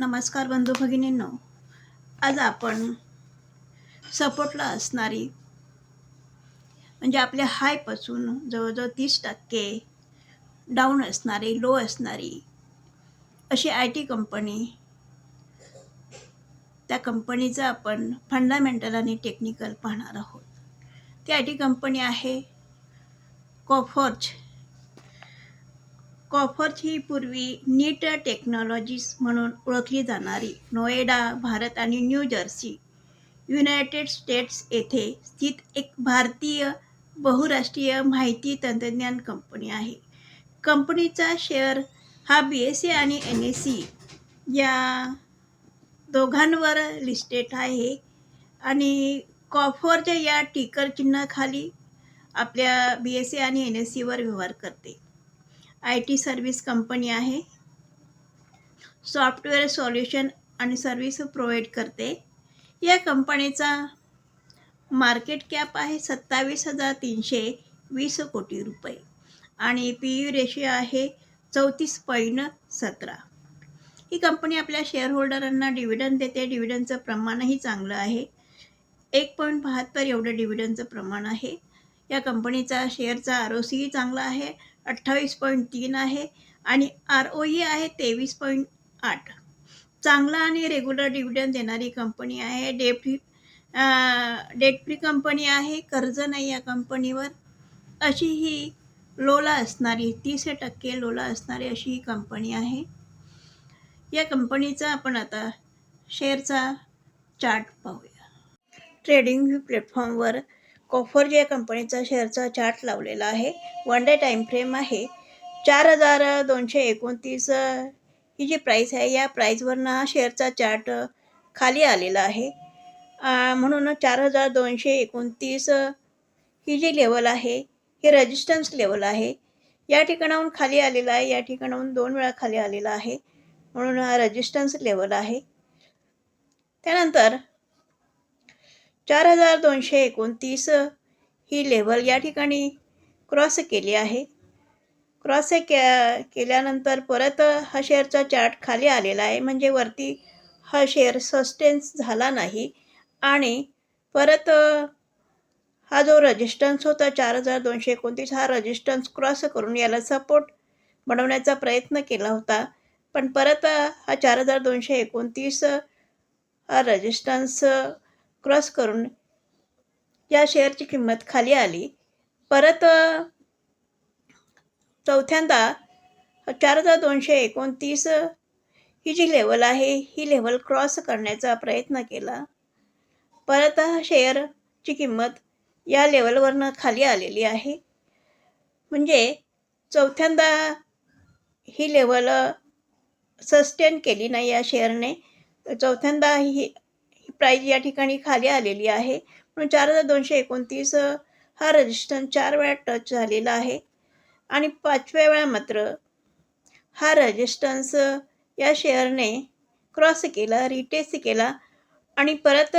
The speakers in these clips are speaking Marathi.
नमस्कार बंधू भगिनींनो. आज आपण सपोर्टला असणारी म्हणजे आपल्या हायपासून जवळजवळ तीस टक्के डाऊन असणारी लो असणारी अशी आय टी कंपनी त्या कंपनीचं आपण फंडामेंटल आणि टेक्निकल पाहणार आहोत. ती आय टी कंपनी आहे कॉफर्च कॉफर्च ही पूर्वी नीट टेक्नॉलॉजीज म्हणून ओळखली जाणारी नोएडा भारत आणि न्यू जर्सी युनायटेड स्टेट्स येथे स्थित एक भारतीय बहुराष्ट्रीय माहिती तंत्रज्ञान कंपनी आहे. कंपनीचा शेअर हा बी एस सी आणि एन एस सी या दोघांवर लिस्टेड आहे आणि कॉफरच्या या टिकर चिन्हाखाली आपल्या बी एस सी आणि एन एस सीवर व्यवहार करते. आय टी सर्व्हिस कंपनी आहे. सॉफ्टवेअर सॉल्युशन आणि सर्व्हिस प्रोव्हाइड करते. या कंपनीचा मार्केट कॅप आहे सत्तावीस हजार तीनशे वीस कोटी रुपये आणि पी यू रेशिओ आहे चौतीस पॉईंट सतरा. ही कंपनी आपल्या शेअरहोल्डरांना डिव्हिडंड देते. डिव्हिडंडचं प्रमाणही चांगलं आहे. एक पॉईंट बहात्तर एवढं डिव्हिडंडचं प्रमाण आहे. या कंपनीचा शेअरचा आर ओ सीही चांगला आहे. अठ्ठावीस पॉईंट तीन आहे आणि आर ओ ई आहे तेवीस पॉईंट आठ. चांगला आणि रेग्युलर डिव्हिडंड देणारी कंपनी आहे. Debt free debt free company आहे. कर्ज नाही या कंपनीवर अशी ही लोला असणारी तीस टक्के लोला असणारी अशी ही कंपनी आहे. या कंपनीचा आपण आता शेअरचा चार्ट पाहूया. ट्रेडिंग प्लॅटफॉर्मवर कॉफर या कंपनीचा शेअरचा चार्ट लावलेला आहे. वन डे टाईम फ्रेम आहे. चार हजार दोनशे एकोणतीस ही जी प्राईस आहे या प्राईजवरनं हा शेअरचा चार्ट खाली आलेला आहे. म्हणून चार हजार दोनशे एकोणतीस ही जी लेवल आहे ही रेजिस्टन्स लेवल आहे. या ठिकाणाहून खाली आलेला आहे या ठिकाणाहून दोन वेळा खाली आलेला आहे. म्हणून हा रेजिस्टन्स लेवल आहे. त्यानंतर चार हजार दोनशे एकोणतीस ही लेवल या ठिकाणी क्रॉस केली आहे. क्रॉस के केल्यानंतर परत हा शेअरचा चार्ट खाली आलेला आहे. म्हणजे वरती हा शेअर सस्टेन्स झाला नाही आणि परत हा जो रजिस्टन्स होता चार हजार दोनशे एकोणतीस हा रजिस्टन्स क्रॉस करून याला सपोर्ट बनवण्याचा प्रयत्न केला होता. पण परत हा चार हजार दोनशे एकोणतीस हा रजिस्टन्स क्रॉस करून या शेअरची किंमत खाली आली. परत चौथ्यांदा चार हजार दोनशे एकोणतीस ही जी लेवल आहे ही लेवल क्रॉस करण्याचा प्रयत्न केला. परत हा शेअरची किंमत या लेवलवरनं खाली आलेली आहे. म्हणजे चौथ्यांदा ही लेवल सस्टेन केली नाही या शेअरने. चौथ्यांदा ही ही प्राईज या ठिकाणी खाली आलेली आहे. म्हणून चार हजार दोनशे एकोणतीस हा रजिस्टन्स चार वेळा टच झालेला आहे. आणि पाचव्या वेळा मात्र हा रजिस्टन्स या शेअरने क्रॉस केला रिटेस्ट केला आणि परत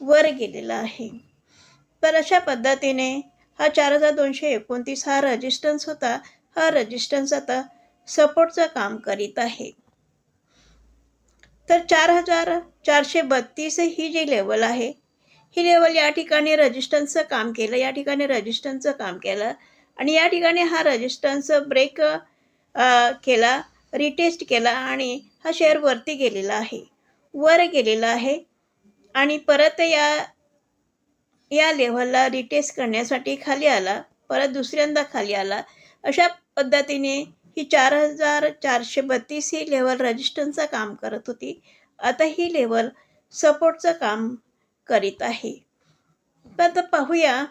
वर गेलेला आहे. तर अशा पद्धतीने हा चार हजार दोनशे एकोणतीस हा रजिस्टन्स होता. हा रजिस्टन्स आता सपोर्टचं काम करीत आहे. तर चार हजार चारशे बत्तीस ही जी लेवल आहे ही लेवल या ठिकाणी रजिस्टन्सचं काम केलं या ठिकाणी रजिस्टन्सचं काम केलं आणि या ठिकाणी हा रजिस्टन्स ब्रेक केला रिटेस्ट केला आणि हा शेअर वरती गेलेला आहे वर गेलेला आहे आणि परत या या लेव्हलला रिटेस्ट करण्यासाठी खाली आला परत दुसऱ्यांदा खाली आला अशा पद्धतीने ही चार हजार चारशे बत्तीस ही लेवल रजिस्टन्सचं काम करत होती. आता ही लेवल सपोर्टचं काम करीत आहे. तर आता पाहूया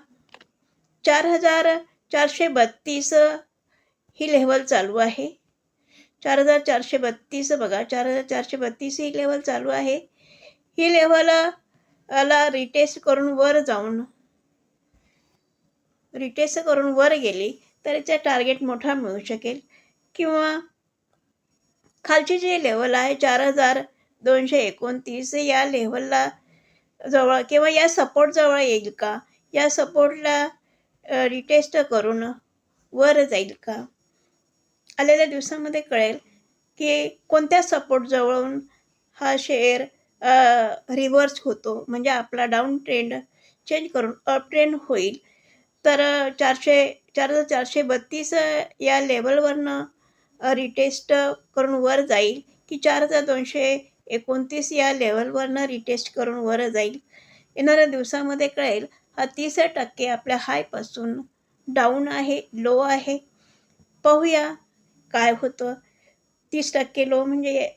चार हजार चारशे बत्तीस ही लेवल चालू आहे. चार हजार चारशे बत्तीस बघा चार हजार चारशे बत्तीस ही लेवल चालू आहे. ही लेवल ला रिटेस्ट करून वर जाऊन रिटेस्ट करून वर गेली तर याचा टार्गेट मोठा मिळू शकेल. किंवा खालची जी लेवल आहे चार हजार दोनशे एकोणतीस या लेवलला जवळ किंवा या सपोर्टजवळ येईल का? या सपोर्टला रिटेस्ट करून वर जाईल का? आलेल्या दिवसामध्ये कळेल की कोणत्या सपोर्टजवळून हा शेअर रिव्हर्स होतो. म्हणजे आपला डाऊन ट्रेंड चेंज करून अप ट्रेंड होईल. तर चारशे चार हजार चारशे बत्तीस या लेवलवरनं रिटेस्ट करून वर जाईल. की चार हजार दोनशे एकोणतीस या लेवलवरनं रिटेस्ट करून वर जाईल. येणाऱ्या दिवसामध्ये कळेल हा तीस टक्के आपल्या हायपासून डाऊन आहे लो आहे. पाहूया काय होतं. तीस टक्के लो म्हणजे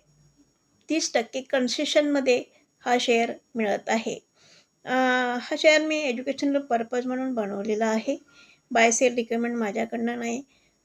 तीस टक्के कन्सेशनमध्ये हा शेअर मिळत आहे. हा शेअर मी एज्युकेशनल पर्पज म्हणून बनवलेला आहे. बाय सेल रिकमेंड माझ्याकडनं नाही.